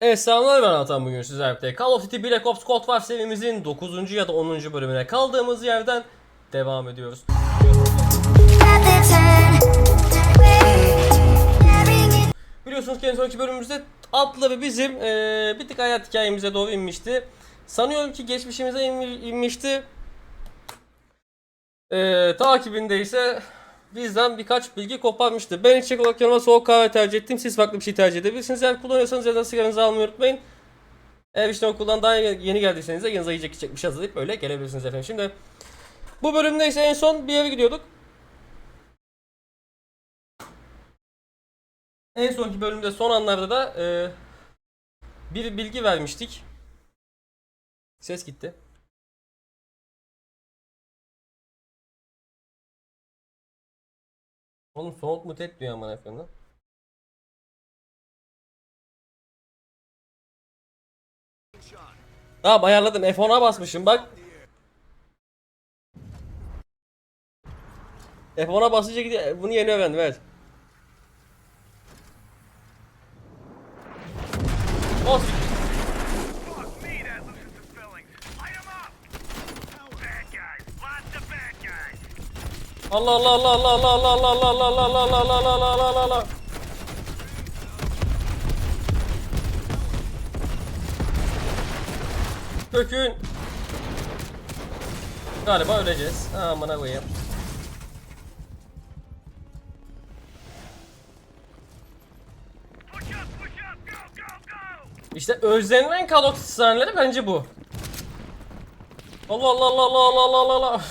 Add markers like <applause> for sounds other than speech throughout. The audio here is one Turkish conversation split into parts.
Evet selamlar ben Atan bugün sizlerle Call of Duty Black Ops Cold War serimizin 9. ya da 10. bölümüne kaldığımız yerden devam ediyoruz. Biliyorsunuz ki en sonki bölümümüzde Atlı ve bizim eee, bir tık hayat hikayemize doğru inmişti. Sanıyorum ki geçmişimize inmi- inmişti. Eee takibinde ise bizden birkaç bilgi koparmıştı. Ben içecek olarak yanıma soğuk kahve tercih ettim. Siz farklı bir şey tercih edebilirsiniz. Eğer kullanıyorsanız da sigaranızı almayı unutmayın. Eğer işte okuldan daha yeni geldiyseniz de yanınıza yiyecek içecek bir şey hazırlayıp öyle gelebilirsiniz efendim. Şimdi bu bölümde ise en son bir yere gidiyorduk. En sonki bölümde son anlarda da e, bir bilgi vermiştik. Ses gitti. Oğlum soğuk mu tet diyor aman efendim. Tamam ayarladım. F10'a basmışım bak. F10'a basınca gidiyor. Bunu yeni öğrendim evet. O guys. Allah Allah Allah Allah Allah Allah Allah Allah Allah Allah Allah Allah Allah Allah Allah Allah Kökün Galiba öleceğiz. Amına koyayım. İşte özlenilen Call of Duty sahneleri bence bu. Allah Allah Allah Allah Allah Allah Allah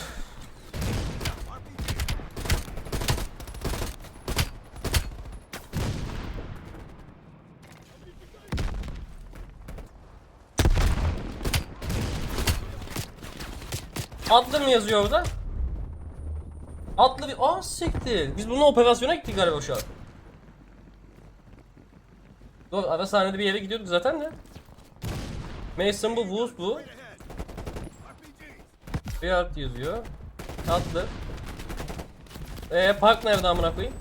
Atlı mı yazıyor orada? Atlı bir... Aa siktir. Biz bununla operasyona gittik galiba şu an. Doğru ara sahnede bir yere gidiyorduk zaten de. Mason bu, Woods bu. Riyad yazıyor. Atlı. Eee park nerede amına koyayım?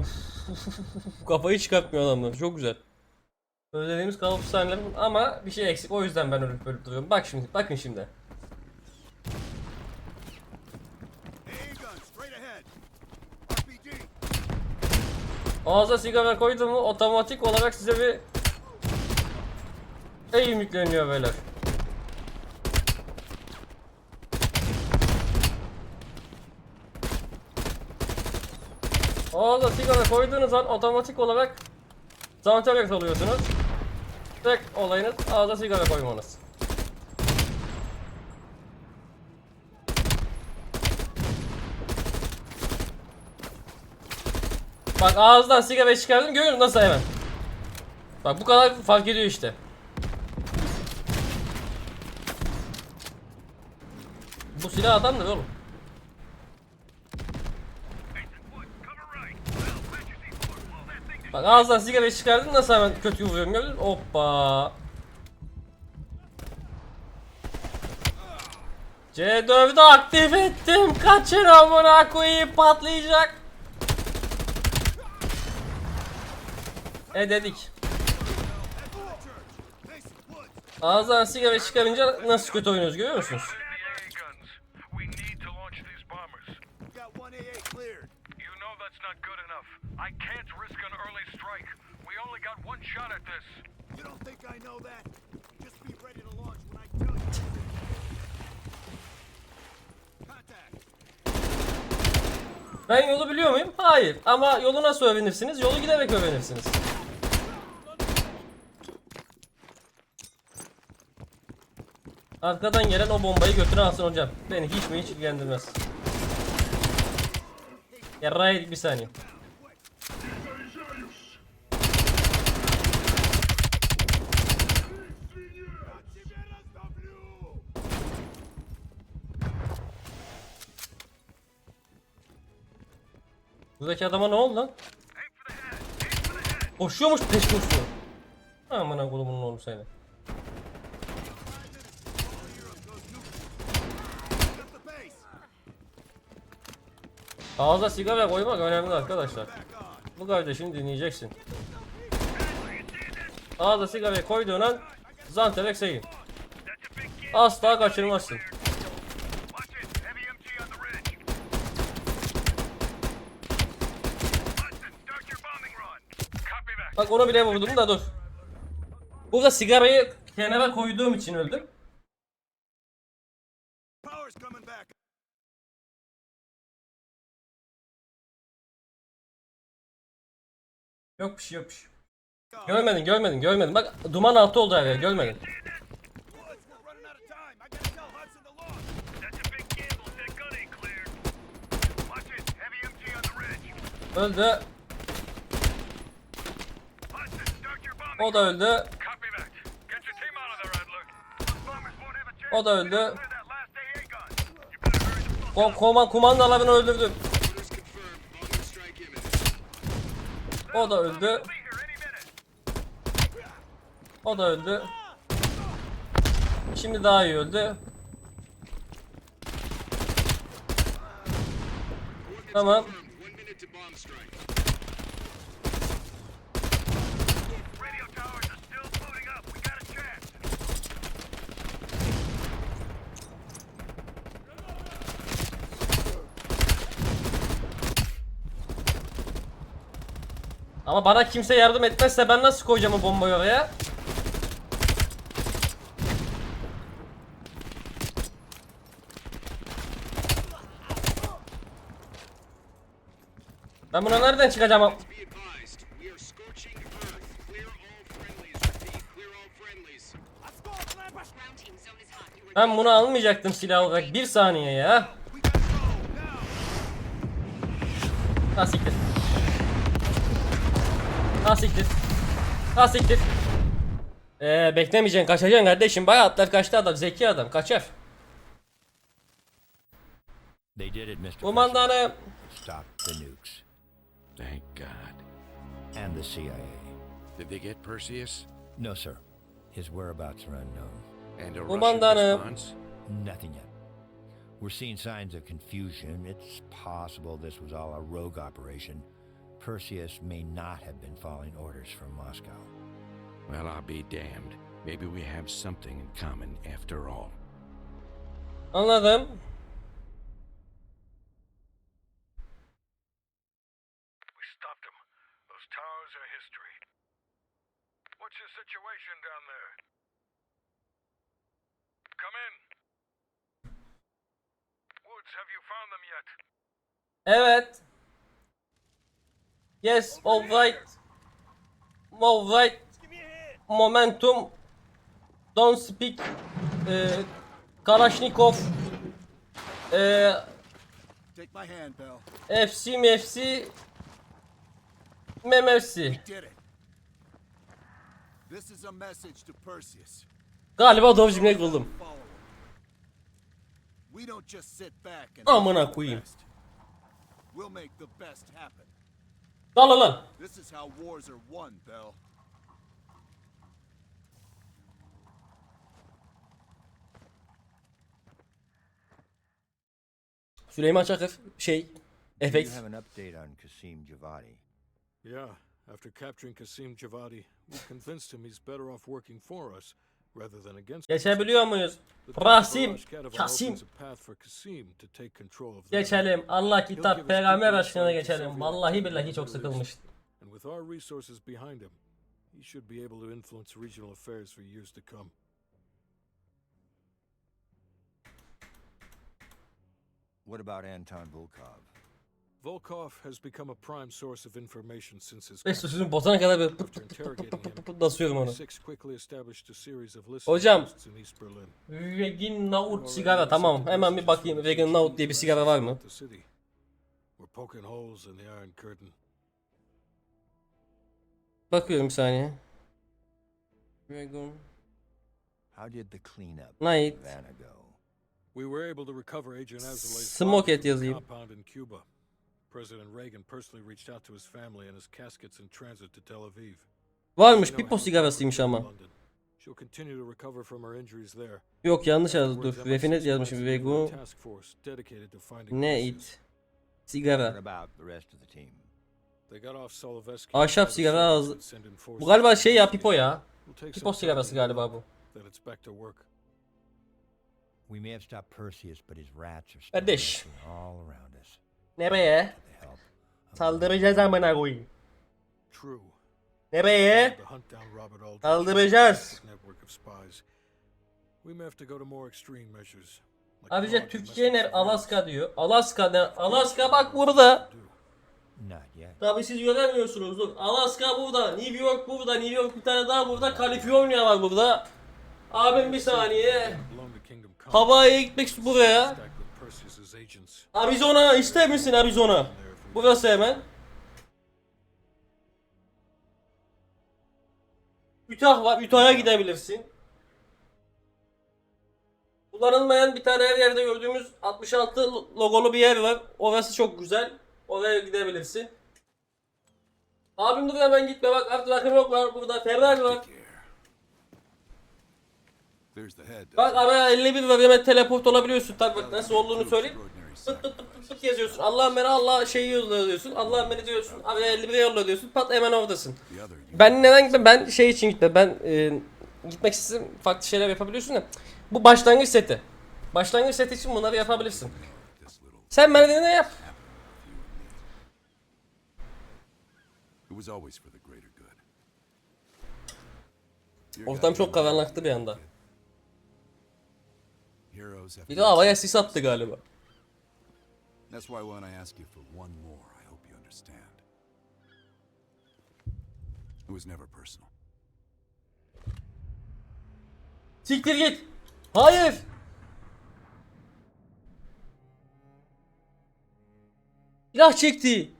Uf, <laughs> Kafayı çıkartmıyor adamlar. Çok güzel. Özlediğimiz kalıp sahneler ama bir şey eksik. O yüzden ben ölüp ölüp duruyorum. Bak şimdi, bakın şimdi. Ağza sigara koydum mu otomatik olarak size bir eğim yükleniyor beyler. Ağza sigara koyduğunuz an otomatik olarak soundtrack alıyorsunuz. Tek olayınız ağza sigara koymanız. Bak ağızdan sigara çıkardım görüyor musun nasıl hemen. Bak bu kadar fark ediyor işte. Bu silah adamdır oğlum. Bak ağzından sigarayı çıkardın nasıl hemen kötü vuruyorum gördün mü? Hoppa. C dövdü aktif ettim. Kaçır amına koyayım patlayacak. E dedik. Ağızdan sigara çıkarınca nasıl kötü oynuyoruz görüyor musunuz? That's not good enough. I can't risk an early strike. We only got one shot at this. You don't think I know that? Just be ready to launch when I tell you. Contact. Ben yolu biliyor muyum? Hayır. Ama yolu nasıl öğrenirsiniz? Yolu giderek öğrenirsiniz. Arkadan gelen o bombayı götüne alsın hocam. Beni hiç mi hiç ilgilendirmez. Yarrağa yedik bir saniye. Şuradaki adama ne oldu lan? Koşuyormuş peş koşuyor. Aman akıllı olsaydı. Ağza sigara koymak önemli arkadaşlar. Bu kardeşini dinleyeceksin. Ağza sigara koyduğun an Zantelek seyin. Asla kaçırmazsın. Bak onu bile vurdum da dur. Burada sigarayı kenara koyduğum için öldüm. Yok bir şey yok bir şey. Görmedin görmedin görmedin. Bak duman altı oldu her yer görmedin. Öldü. Gun. You better hurry the fuck Ko koma kumandalarını öldürdüm. O da öldü. O da öldü. Şimdi daha iyi öldü. Tamam. Confirmed. One minute to bomb strike. Radio towers are still booting up. We got a chance. Ama bana kimse yardım etmezse ben nasıl koyacağım o bombayı oraya? Ben buna nereden çıkacağım? Ben bunu almayacaktım silah olarak. Bir saniye ya. Ha siktir. Ha siktir. Ha siktir. Ee, beklemeyeceksin kaçacaksın kardeşim. Bayağı atlar kaçtı adam. Zeki adam. Kaçar. They did it, Mr. Kumandanım. Stop the nukes. Thank God. And the CIA. Did they get Perseus? No, sir. His whereabouts are unknown. And a. Russian response? Nothing yet. We're seeing signs of confusion. It's possible this was all a rogue operation. Perseus may not have been following orders from Moscow. Well, I'll be damned. Maybe we have something in common after all. Anladım. We stopped them. Those towers are history. What's your situation down there? Come in. Woods, have you found them yet? Evet. Yes, alright. Alright. Momentum. Don't speak. Ee, Kalashnikov. Ee. FC mefsi. Memefsi. Did it. This is a message to Perseus. Galiba doğru cümleyi and Amına koyayım. We'll make the best happen. Dal lan. This is how wars are won, Bell. Süleyman Çakır şey Do you have an update on Kasim Javadi? Yeah, after capturing Kasim Javadi, we convinced him he's better off working for us rather than against us. Geçebiliyor muyuz? Rasim, Kasim. Geçelim. Allah kitap peygamber aşkına geçelim. Vallahi billahi çok sıkılmıştım. And with our resources behind him, he should be able to influence regional affairs for years to come. What about Anton Volkov? Volkov has become a prime source of information since his Ve sözünü bozana kadar böyle pıt pıt pıt pıt pıt pıt pıt basıyorum onu. Hocam. posts in East Berlin. Reginnaut sigara tamam. Hemen bir bakayım Reginnaut diye bir sigara var mı? Bakıyorum bir saniye. Regun. How did the cleanup Night. of Havana go? We were able to recover Agent Azoulay Smoke et yazayım. President Reagan personally reached out to his family and his caskets in transit to Tel Aviv. Varmış pipo sigarasıymış ama. She'll continue to recover from her injuries there. Yok yanlış yazdı dur. Refinet MI6 yazmışım. finding Ne it? Sigara. Ahşap sigara ağzı. Bu galiba şey ya Pipo ya. Pipo sigarası galiba bu. Then it's back to work. We may have stopped Perseus, but his rats are still Kardeş. Nereye? Saldıracağız amına koyayım. Nereye? Like Ayrıca Türkiye ner Alaska diyor. Alaska ne? Alaska bak burada. Tabi siz göremiyorsunuz. Dur. Alaska burada. New York burada. New York bir tane daha burada. Kaliforniya var burada. Abim bir saniye. Hawaii'ye gitmek buraya. Arizona ister misin Arizona? Burası hemen. Utah var. Utah'a gidebilirsin. Kullanılmayan bir tane her yerde gördüğümüz 66 lo- logolu bir yer var. Orası çok güzel. Oraya gidebilirsin. Abim dur hemen gitme bak artık yok var burada. Ferrari var. Bak araya 51 var hemen teleport olabiliyorsun. Tabi bak nasıl olduğunu söyleyeyim. Pıt pıt pıt pıt pıt yazıyorsun. Allah'ım beni Allah şeyi yolla diyorsun. Allah'ım beni diyorsun. Araya 51 yolla diyorsun. Pat hemen oradasın. Ben neden gitmem? Ben şey için gitmem. Ben e, gitmek istesem farklı şeyler yapabiliyorsun da. Bu başlangıç seti. Başlangıç seti için bunları yapabilirsin. Sen bana ne yap? Ortam çok karanlıktı bir anda. Bir de havaya sis attı galiba. That's why when I ask you for one more, I hope you understand. It was never personal. Siktir git. Hayır. Silah çekti.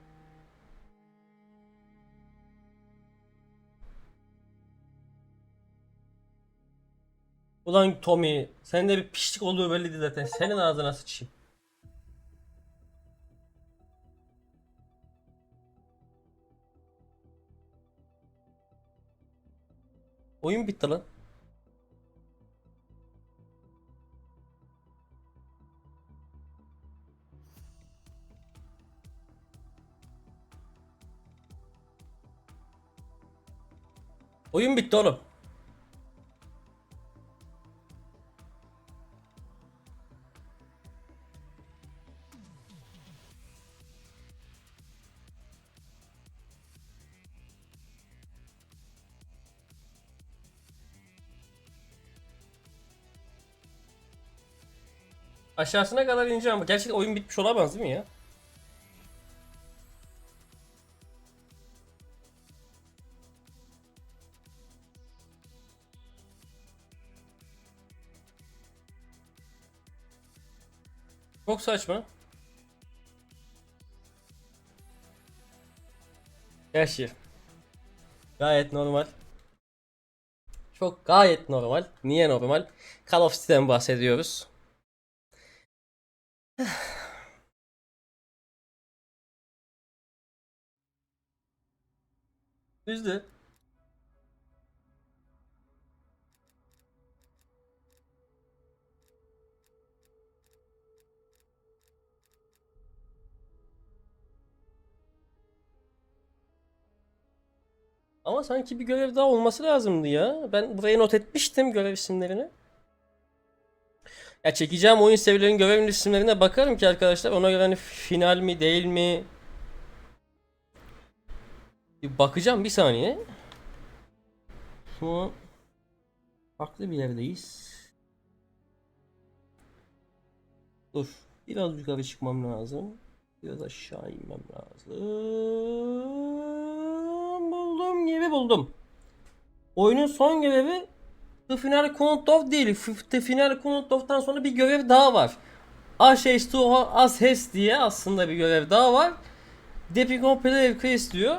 Ulan Tommy, sende bir pişlik olduğu belliydi zaten. Senin ağzına sıçayım. Oyun bitti lan. Oyun bitti oğlum. Aşağısına kadar ineceğim ama gerçekten oyun bitmiş olamaz değil mi ya? Çok saçma. Gerçi. Gayet normal. Çok gayet normal. Niye normal? Call of Duty'den bahsediyoruz. Üzdü. Ama sanki bir görev daha olması lazımdı ya. Ben buraya not etmiştim görev isimlerini. Ya çekeceğim oyun seviyelerinin görev isimlerine bakarım ki arkadaşlar. Ona göre hani final mi değil mi? Bir bakacağım bir saniye. Şu farklı bir yerdeyiz. Dur. Biraz yukarı çıkmam lazım. Biraz aşağı inmem lazım. Buldum gibi buldum. Oyunun son görevi The Final Countdown değil. The Final Countdown'dan sonra bir görev daha var. Ashes to Ashes diye aslında bir görev daha var. Depicon Player Quest diyor.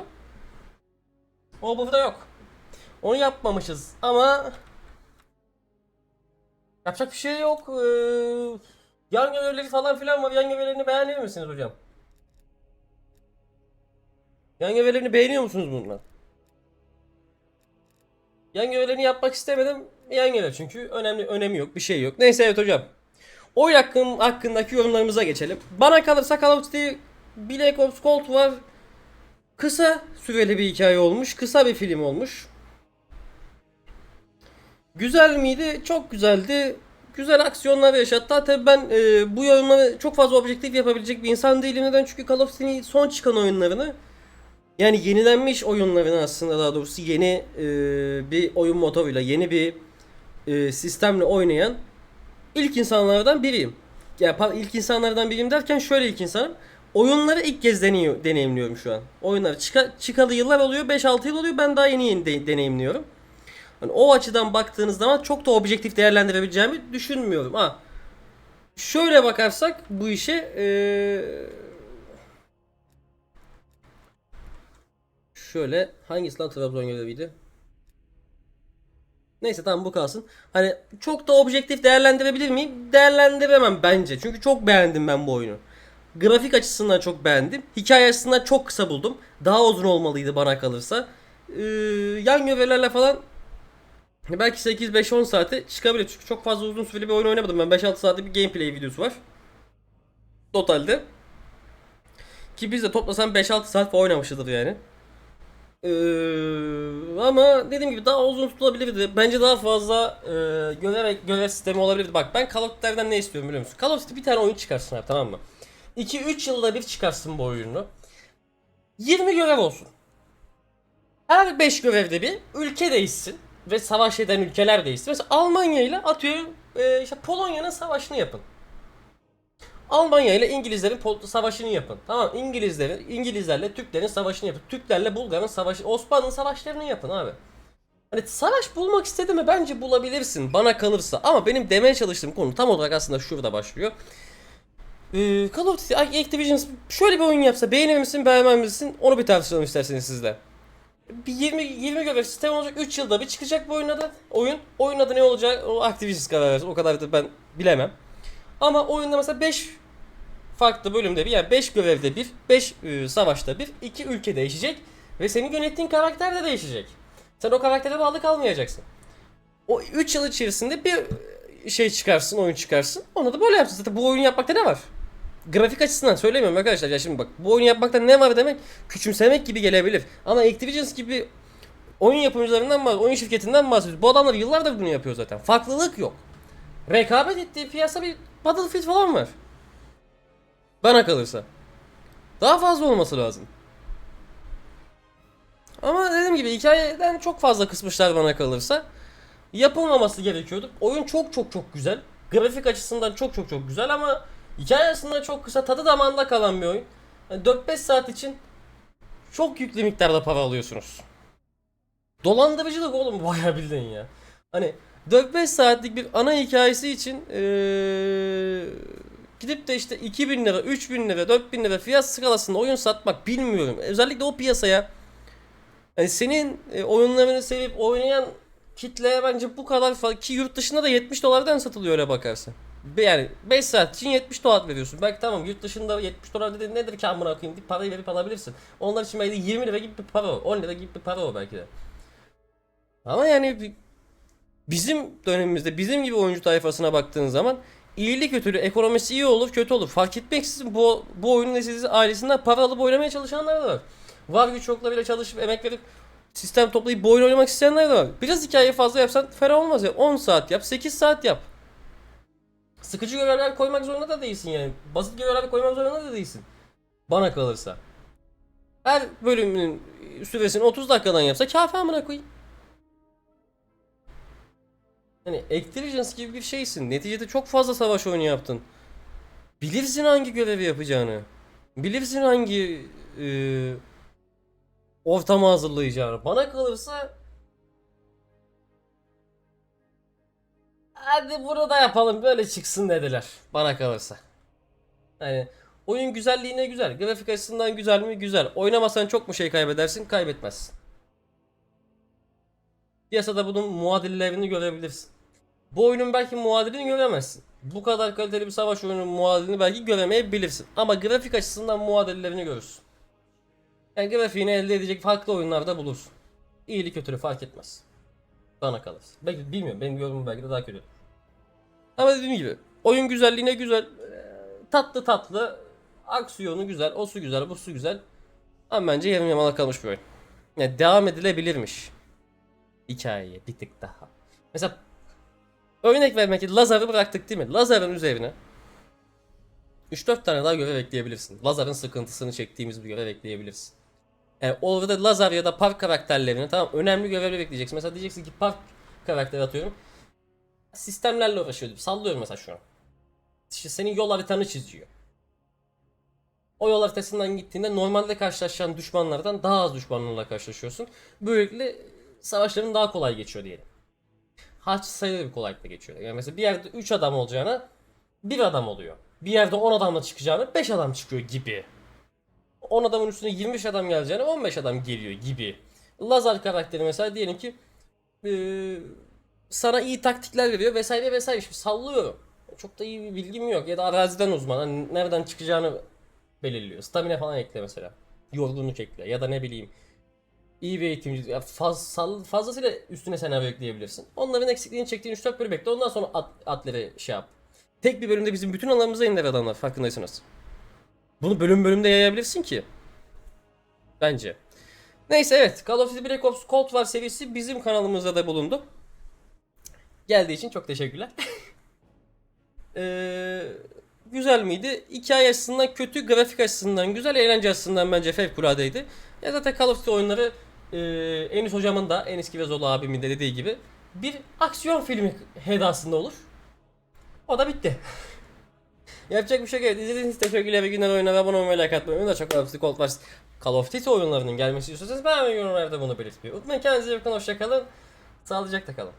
O burada yok. Onu yapmamışız ama yapacak bir şey yok. Ee, yan görevleri falan filan var. Yan görevlerini beğenir misiniz hocam? Yan görevlerini beğeniyor musunuz bunlar? Yan görevlerini yapmak istemedim. Yan görev çünkü önemli önemi yok, bir şey yok. Neyse evet hocam. Oyun hakkın, hakkındaki yorumlarımıza geçelim. Bana kalırsa Call of Duty Black Ops Cold War kısa süreli bir hikaye olmuş. Kısa bir film olmuş. Güzel miydi? Çok güzeldi. Güzel aksiyonlar yaşattı. Tabii ben e, bu yorumları çok fazla objektif yapabilecek bir insan değilim. Neden? Çünkü Call of Duty'nin son çıkan oyunlarını yani yenilenmiş oyunlarını aslında daha doğrusu yeni e, bir oyun motoruyla, yeni bir e, sistemle oynayan ilk insanlardan biriyim. Ya pa- ilk insanlardan biriyim derken şöyle ilk insanım. Oyunları ilk kez deniyor, deneyimliyorum şu an. Oyunlar çıka, çıkalı yıllar oluyor. 5-6 yıl oluyor. Ben daha yeni yeni de- deneyimliyorum. Hani o açıdan baktığınız zaman çok da objektif değerlendirebileceğimi düşünmüyorum. Ha. Şöyle bakarsak bu işe eee şöyle hangisi lan Trabzon göreviydi? Neyse tamam bu kalsın. Hani çok da objektif değerlendirebilir miyim? Değerlendiremem bence. Çünkü çok beğendim ben bu oyunu. Grafik açısından çok beğendim. Hikaye açısından çok kısa buldum. Daha uzun olmalıydı bana kalırsa. Ee, yan görevlerle falan belki 8-5-10 saate çıkabilir. Çünkü çok fazla uzun süreli bir oyun oynamadım. Ben 5-6 saatlik bir gameplay videosu var. Totalde. Ki biz de toplasam 5-6 saat oynamışızdır yani. Ee, ama dediğim gibi daha uzun tutulabilirdi. Bence daha fazla e, görev, görev sistemi olabilirdi. Bak ben Call of Duty'lerden ne istiyorum biliyor musun? Call of Duty bir tane oyun çıkarsın abi tamam mı? 2-3 yılda bir çıkarsın bu oyunu. 20 görev olsun. Her 5 görevde bir ülke değişsin. Ve savaş eden ülkeler değişsin. Mesela Almanya ile atıyorum e, işte Polonya'nın savaşını yapın. Almanya ile İngilizlerin savaşını yapın. Tamam İngilizlerin İngilizlerle Türklerin savaşını yapın. Türklerle Bulgar'ın savaşı Osmanlı'nın savaşlarını yapın abi. Hani savaş bulmak istedi mi bence bulabilirsin bana kalırsa. Ama benim demeye çalıştığım konu tam olarak aslında şurada başlıyor. Ee, Call of Duty Activision şöyle bir oyun yapsa beğenir misin beğenmez misin onu bir tartışalım isterseniz sizle. Bir 20 20 görev sistem olacak 3 yılda bir çıkacak bu oyun adı. Oyun. Oyun adı ne olacak o Activision karar versin. O kadar da ben bilemem. Ama oyunda mesela 5 farklı bölümde bir yani 5 görevde bir, 5 savaşta bir, 2 ülke değişecek ve senin yönettiğin karakter de değişecek. Sen o karaktere bağlı kalmayacaksın. O 3 yıl içerisinde bir e, şey çıkarsın, oyun çıkarsın. Onu da böyle yapsın. Zaten bu oyunu yapmakta ne var? Grafik açısından söylemiyorum arkadaşlar. Ya şimdi bak bu oyunu yapmakta ne var demek küçümsemek gibi gelebilir. Ama Activision gibi oyun yapımcılarından bahsediyoruz, oyun şirketinden bahsediyoruz. Bu adamlar yıllardır bunu yapıyor zaten. Farklılık yok. Rekabet ettiği piyasa bir Battlefield falan var. Bana kalırsa. Daha fazla olması lazım. Ama dediğim gibi hikayeden çok fazla kısmışlar bana kalırsa. Yapılmaması gerekiyordu. Oyun çok çok çok güzel. Grafik açısından çok çok çok güzel ama hikaye açısından çok kısa. Tadı damağında kalan bir oyun. Yani 4-5 saat için çok yüklü miktarda para alıyorsunuz. Dolandırıcılık oğlum <laughs> bayağı bildiğin ya. Hani 4-5 saatlik bir ana hikayesi için eee, gidip de işte 2000 lira, 3000 lira, 4000 lira fiyat skalasında oyun satmak bilmiyorum. Özellikle o piyasaya yani senin e, oyunlarını sevip oynayan kitleye bence bu kadar fazla ki yurt dışında da 70 dolardan satılıyor öyle bakarsan. Be- Yani 5 saat için 70 dolar veriyorsun. Belki tamam yurt dışında 70 dolar dedi nedir ki amına koyayım deyip parayı verip alabilirsin. Onlar için belki de 20 lira gibi bir para o. 10 lira gibi bir para o belki de. Ama yani bi- bizim dönemimizde bizim gibi oyuncu tayfasına baktığın zaman iyili kötülü ekonomisi iyi olur kötü olur. Fark etmeksizin bu, bu oyunun esası ailesinden para alıp oynamaya çalışanlar da var. Var güç yoklarıyla çalışıp emek verip sistem toplayıp bu oyunu oynamak isteyenler de var. Biraz hikayeyi fazla yapsan fena olmaz ya. 10 saat yap, 8 saat yap. Sıkıcı görevler koymak zorunda da değilsin yani. Basit görevler koymak zorunda da değilsin. Bana kalırsa. Her bölümün süresini 30 dakikadan yapsa kafi amına koyayım. Hani Activision gibi bir şeysin. Neticede çok fazla savaş oyunu yaptın. Bilirsin hangi görevi yapacağını. Bilirsin hangi e, ortamı hazırlayacağını. Bana kalırsa hadi bunu da yapalım böyle çıksın dediler. Bana kalırsa. Yani oyun güzelliğine güzel. Grafik açısından güzel mi? Güzel. Oynamasan çok mu şey kaybedersin? Kaybetmezsin. Piyasada bunun muadillerini görebilirsin. Bu oyunun belki muadilini göremezsin. Bu kadar kaliteli bir savaş oyununun muadilini belki göremeyebilirsin. Ama grafik açısından muadillerini görürsün. Yani grafiğini elde edecek farklı oyunlarda bulursun. İyili kötülü fark etmez. Bana kalır. Belki bilmiyorum benim yorumum belki de daha kötü. Ama dediğim gibi oyun güzelliğine güzel. eee, Tatlı tatlı Aksiyonu güzel, o su güzel, bu su güzel. Ama bence yarım yamalak kalmış bir oyun. Yani devam edilebilirmiş. Hikayeye bir tık daha. Mesela örnek vermek için Lazar'ı bıraktık değil mi? Lazar'ın üzerine 3-4 tane daha görev ekleyebilirsin. Lazar'ın sıkıntısını çektiğimiz bir görev ekleyebilirsin. Yani orada Lazar ya da Park karakterlerine tamam önemli görevler ekleyeceksin. Mesela diyeceksin ki Park karakteri atıyorum. Sistemlerle uğraşıyor. Sallıyorum mesela şu an. İşte senin yol haritanı çiziyor. O yol haritasından gittiğinde normalde karşılaşacağın düşmanlardan daha az düşmanlarla karşılaşıyorsun. Böylelikle savaşların daha kolay geçiyor diyelim. Haç sayılı bir kolaylıkla geçiyor. Yani mesela bir yerde 3 adam olacağına bir adam oluyor. Bir yerde 10 adamla çıkacağına 5 adam çıkıyor gibi. 10 adamın üstüne 25 adam geleceğine 15 adam geliyor gibi. Lazar karakteri mesela diyelim ki eee, sana iyi taktikler veriyor vesaire vesaire. Şimdi sallıyorum. Çok da iyi bir bilgim yok. Ya da araziden uzman. Hani nereden çıkacağını belirliyor. Stamina falan ekle mesela. Yorgunluk ekle. Ya da ne bileyim. İyi bir eğitimci. Ya faz, fazlasıyla üstüne senaryo ekleyebilirsin. Onların eksikliğini çektiğin 3-4 bölüm bekle. Ondan sonra at, atları şey yap. Tek bir bölümde bizim bütün alanımıza iner adamlar farkındaysanız. Bunu bölüm bölümde yayabilirsin ki. Bence. Neyse evet. Call of Duty Black Ops Cold War serisi bizim kanalımızda da bulundu. Geldiği için çok teşekkürler. <laughs> Ee, güzel miydi? Hikaye açısından kötü, grafik açısından güzel, eğlence açısından bence fevkaladeydi. Ya zaten Call of Duty oyunları e, Enis hocamın da, Enis Kivezoğlu abimin de dediği gibi bir aksiyon filmi hedasında olur. O da bitti. <laughs> Yapacak bir şey yok. Evet, İzlediğiniz için teşekkürler. İyi günler oyuna ve abone olmayı, like atmayı unutmayın. Çok Duty Cold War Call of Duty oyunlarının gelmesi istiyorsanız ben ve yorumlarda bunu belirtmeyi unutmayın. Kendinize iyi bakın. Hoşçakalın. Sağlıcakla kalın.